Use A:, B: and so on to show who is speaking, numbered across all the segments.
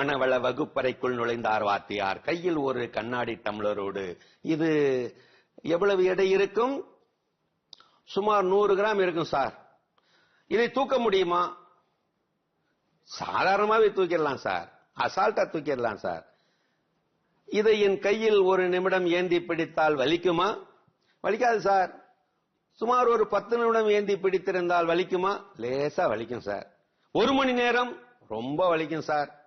A: மணவள வகுப்பறைக்குள் நுழைந்தார் வாத்தியார். கையில் ஒரு கண்ணாடி டம்ளரோடு இது எவ்வளவு எடை இருக்கும்? சுமார் நூறு கிராம் இருக்கும் சார். இதை தூக்க முடியுமா? சாதாரணமாவே தூக்கிடலாம் சார். அசால்ட்டா தூக்கிடலாம் சார். இதை என் கையில் ஒரு நிமிடம் ஏந்தி பிடித்தால் வலிக்குமா? வலிக்காது சார். சுமார் ஒரு பத்து நிமிடம் ஏந்தி பிடித்திருந்தால் வலிக்குமா? லேசா வலிக்கும் சார். ஒரு மணி நேரம்? ரொம்ப வலிக்கும் சார்.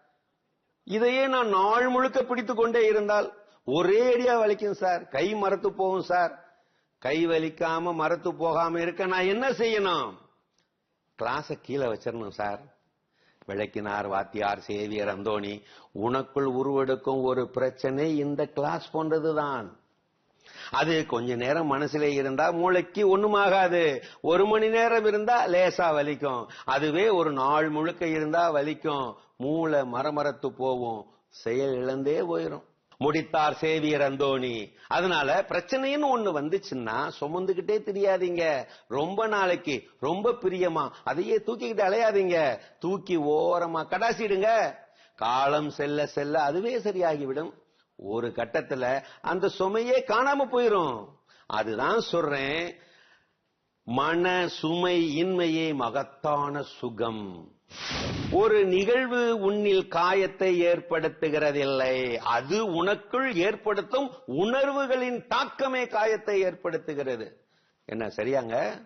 A: இதையே நான் நாள் முழுக்க பிடித்துக் கொண்டே இருந்தால் ஒரே அடியா வலிக்கும் சார். கை மரத்து போகும் சார். கை வலிக்காம மரத்து போகாம இருக்க நான் என்ன செய்யணும்? கிளாஸ கீழே வச்சிடணும் சார். விளக்கினார் வாத்தியார் சேவியர் அந்தோணி உனக்குள் உருவெடுக்கும் ஒரு பிரச்சனை இந்த கிளாஸ் போன்றதுதான். அது கொஞ்ச நேரம் மனசுல இருந்தா மூளைக்கு ஒண்ணுமாகாது. ஒரு மணி நேரம் இருந்தா லேசா வலிக்கும். அதுவே ஒரு நாள் முழுக்க இருந்தா வலிக்கும். மூளை மரமரத்து போகும் செயல் இழந்தே போயிரும். முடித்தார் சேவியர் அந்தோணி. அதனால பிரச்சனைன்னு ஒண்ணு வந்துச்சுன்னா சுமந்துகிட்டே தெரியாதீங்க. ரொம்ப நாளைக்கு ரொம்ப பிரியமா அதையே தூக்கிக்கிட்டு அலையாதீங்க. தூக்கி ஓரமா கடாசிடுங்க காலம் செல்ல செல்ல அதுவே சரியாகிவிடும். ஒரு கட்டத்துல அந்த சுமையே காணாம போயிரும். அதுதான் சொல்றேன். மன சுமை இன்மையே மகத்தான சுகம். ஒரு நிகழ்வு உன்னில் காயத்தை ஏற்படுத்துகிறதில்லை. அது உனக்குள் ஏற்படுத்தும் உணர்வுகளின் தாக்கமே காயத்தை ஏற்படுத்துகிறது. என்ன சரியாங்க?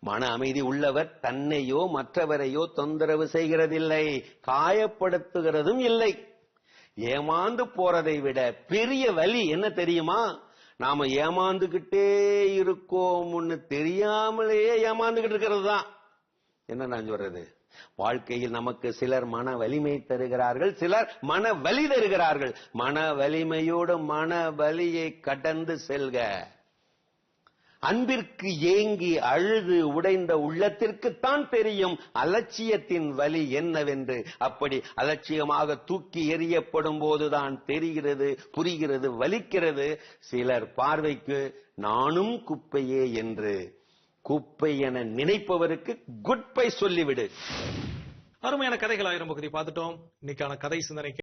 A: மன அமைதி உள்ளவர் தன்னையோ மற்றவரையோ தொந்தரவு செய்கிறதில்லை. காயப்படுத்துகிறதும் இல்லை. ஏமாந்து போறதை விட பெரிய வலி என்ன தெரியுமா? நாம ஏமாந்துகிட்டே இருக்கோம்னு தெரியாமலேயே ஏமாந்துகிட்டு இருக்கிறது தான். என்ன நான் சொல்றது? வாழ்க்கையில் நமக்கு சிலர் மன வலிமை தருகிறார்கள் சிலர் மன வலி தருகிறார்கள். மன வலிமையோடு மன வலியை கடந்து செல்க. அன்பிற்கு ஏங்கி அழுது உடைந்த உள்ளத்திற்குத்தான் தெரியும் அலட்சியத்தின் வலி என்னவென்று. அப்படி அலட்சியமாக தூக்கி எறியப்படும் போதுதான் தெரிகிறது புரிகிறது வலிக்கிறது. சிலர் பார்வைக்கு நானும் குப்பையே என்று. குப்பை என நினைப்பவருக்கு குட்பை சொல்லிவிடு.
B: அருமையான கதைகள் ஆயிரம் பகுதி பார்த்துட்டோம். இன்னைக்கான கதை சிந்தனை